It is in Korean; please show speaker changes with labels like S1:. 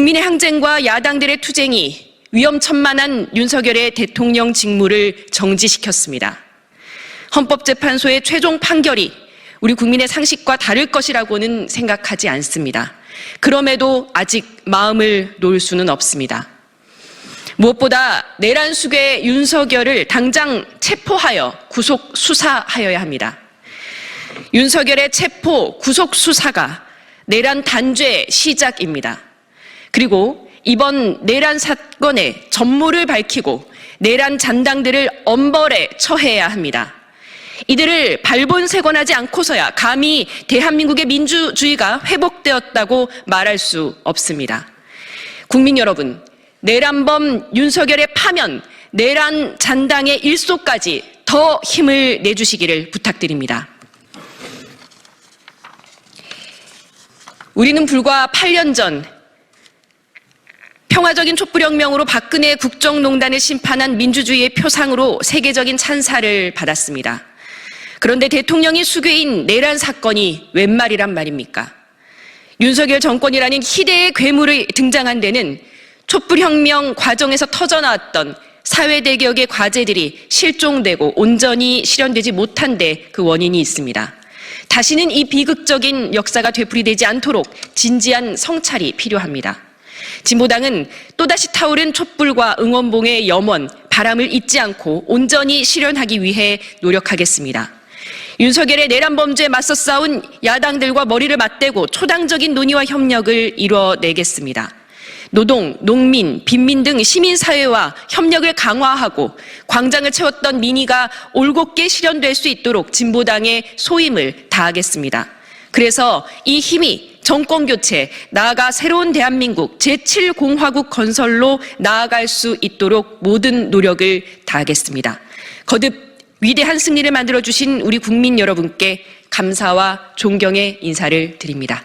S1: 국민의 항쟁과 야당들의 투쟁이 위험천만한 윤석열의 대통령 직무를 정지시켰습니다. 헌법재판소의 최종 판결이 우리 국민의 상식과 다를 것이라고는 생각하지 않습니다. 그럼에도 아직 마음을 놓을 수는 없습니다. 무엇보다 내란 수괴 윤석열을 당장 체포하여 구속 수사하여야 합니다. 윤석열의 체포 구속 수사가 내란 단죄 시작입니다. 그리고 이번 내란 사건의 전모를 밝히고 내란 잔당들을 엄벌에 처해야 합니다. 이들을 발본색원하지 않고서야 감히 대한민국의 민주주의가 회복되었다고 말할 수 없습니다. 국민 여러분, 내란범 윤석열의 파면, 내란 잔당의 일소까지 더 힘을 내주시기를 부탁드립니다. 우리는 불과 8년 전 평화적인 촛불혁명으로 박근혜 국정농단을 심판한 민주주의의 표상으로 세계적인 찬사를 받았습니다. 그런데 대통령이 수괴인 내란 사건이 웬 말이란 말입니까? 윤석열 정권이라는 희대의 괴물이 등장한 데는 촛불혁명 과정에서 터져나왔던 사회대격의 과제들이 실종되고 온전히 실현되지 못한 데 그 원인이 있습니다. 다시는 이 비극적인 역사가 되풀이되지 않도록 진지한 성찰이 필요합니다. 진보당은 또다시 타오른 촛불과 응원봉의 염원, 바람을 잊지 않고 온전히 실현하기 위해 노력하겠습니다. 윤석열의 내란 범죄에 맞서 싸운 야당들과 머리를 맞대고 초당적인 논의와 협력을 이뤄내겠습니다. 노동, 농민, 빈민 등 시민사회와 협력을 강화하고 광장을 채웠던 민의가 올곧게 실현될 수 있도록 진보당의 소임을 다하겠습니다. 그래서 이 힘이 정권 교체, 나아가 새로운 대한민국 제7공화국 건설로 나아갈 수 있도록 모든 노력을 다하겠습니다. 거듭 위대한 승리를 만들어 주신 우리 국민 여러분께 감사와 존경의 인사를 드립니다.